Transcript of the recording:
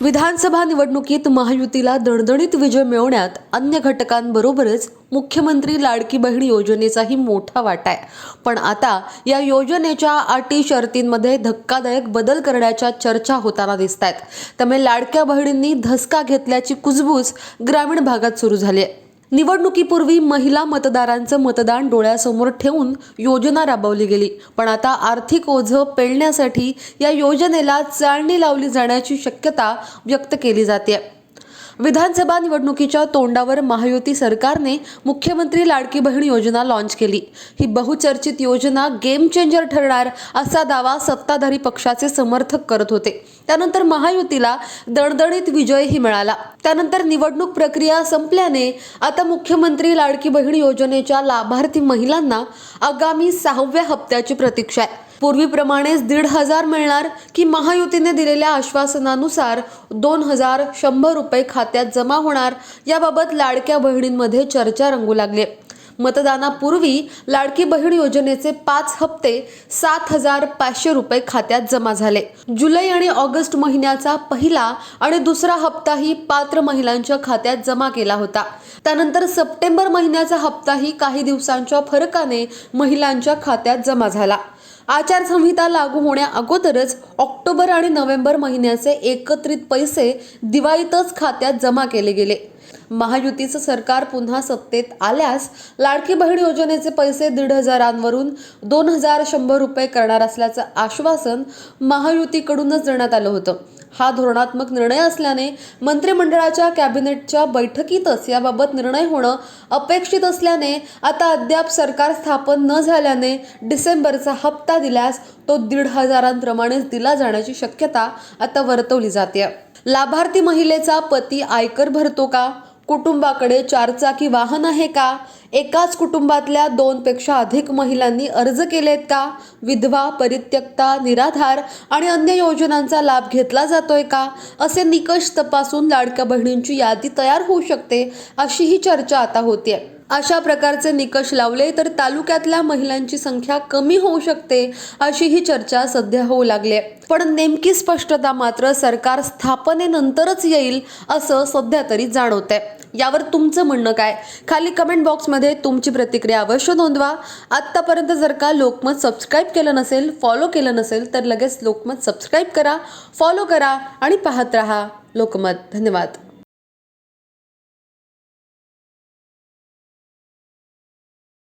विधानसभा निवडणुकीत महायुतीला दणदणीत विजय मिळवण्यात अन्य घटकांबरोबरच मुख्यमंत्री लाडकी बहीण योजनेचाही मोठा वाटा आहे. पण आता या योजनेच्या अटी शर्तींमध्ये धक्कादायक बदल करण्याच्या चर्चा होताना दिसत आहेत त्यामुळे लाडक्या बहिणींनी धसका घेतल्याची कुजबूज ग्रामीण भागात सुरू झाली आहे. निवडणुकीपूर्वी महिला मतदारांचं मतदान डोळ्यासमोर ठेवून योजना राबवली गेली. पण आता आर्थिक ओझं पेलण्यासाठी या योजनेला चाळणी लावली जाण्याची शक्यता व्यक्त केली जाते विधानसभा निवडणुकीच्या तोंडावर महायुती सरकारने मुख्यमंत्री लाडकी बहीण योजना लॉन्च केली. ही बहुचर्चित योजना गेम चेंजर ठरणार असा दावा सत्ताधारी पक्षाचे समर्थक करत होते. त्यानंतर महायुतीला दणदणीत विजयही मिळाला. त्यानंतर निवडणूक प्रक्रिया संपल्याने आता मुख्यमंत्री लाडकी बहीण योजनेच्या लाभार्थी महिलांना आगामी सहाव्या हप्त्याची प्रतीक्षा आहे. पूर्वीप्रमाणेच दीड हजार मिळणार की महायुतीने दिलेल्या आश्वासनानुसार दोन हजार शंभर रुपये खात्यात जमा होणार याबाबत लाडक्या बहिणींमध्ये चर्चा रंगू लागली. मतदानापूर्वी लाडकी बहीण योजनेचे पाच हप्ते सात हजार पाचशे रुपये खात्यात जमा झाले. जुलै आणि ऑगस्ट महिन्याचा पहिला आणि दुसरा हप्ताही पात्र महिलांच्या खात्यात जमा केला होता. त्यानंतर सप्टेंबर महिन्याचा हप्ताही काही दिवसांच्या फरकाने महिलांच्या खात्यात जमा झाला. आचारसंहिता लागू होण्या अगोदरच ऑक्टोबर आणि नोव्हेंबर महिन्याचे एकत्रित पैसे दिवाळीतच खात्यात जमा केले गेले. महायुतीचं सरकार पुन्हा सत्तेत आल्यास लाडकी बहीण योजनेचे पैसे दीड हजारांवरून दोन हजार शंभर रुपये करणार असल्याचं आश्वासन महायुतीकडूनच देण्यात आलं होतं. हा धोरणात्मक निर्णय असल्याने मंत्रिमंडळाच्या कॅबिनेटच्या बैठकीतच याबाबत निर्णय होणं अपेक्षित असल्याने आता अद्याप सरकार स्थापन न झाल्याने डिसेंबरचा हप्ता दिल्यास तो दीड हजारांप्रमाणेच दिला जाण्याची शक्यता आता वर्तवली जाते लाभार्थी महिलेचा पती आयकर भरतो का? कुटुंबाकडे चारचाकी वाहन आहे का? एकाच कुटुंबातल्या दोनपेक्षा अधिक महिलांनी अर्ज केलेत का? विधवा परित्यक्ता निराधार आणि अन्य योजनांचा लाभ घेतला जातोय का? असे निकष तपासून लाडक्या बहिणींची यादी तयार होऊ शकते अशी ही चर्चा आता होतीये. अशा प्रकारचे निकष लावले तर तालुक्यातल्या महिलांची संख्या कमी होऊ शकते अशी ही चर्चा सध्या होऊ लागली आहे. पण नेमकी स्पष्टता मात्र सरकार स्थापनेनंतरच येईल असं सध्या तरी जाणवतंय. यावर तुमचं म्हणणं काय? खाली कमेंट बॉक्समध्ये तुमची प्रतिक्रिया अवश्य नोंदवा. आत्तापर्यंत जर का लोकमत सबस्क्राईब केलं नसेल फॉलो केलं नसेल तर लगेच लोकमत सबस्क्राईब करा फॉलो करा आणि पाहत राहा लोकमत. धन्यवाद.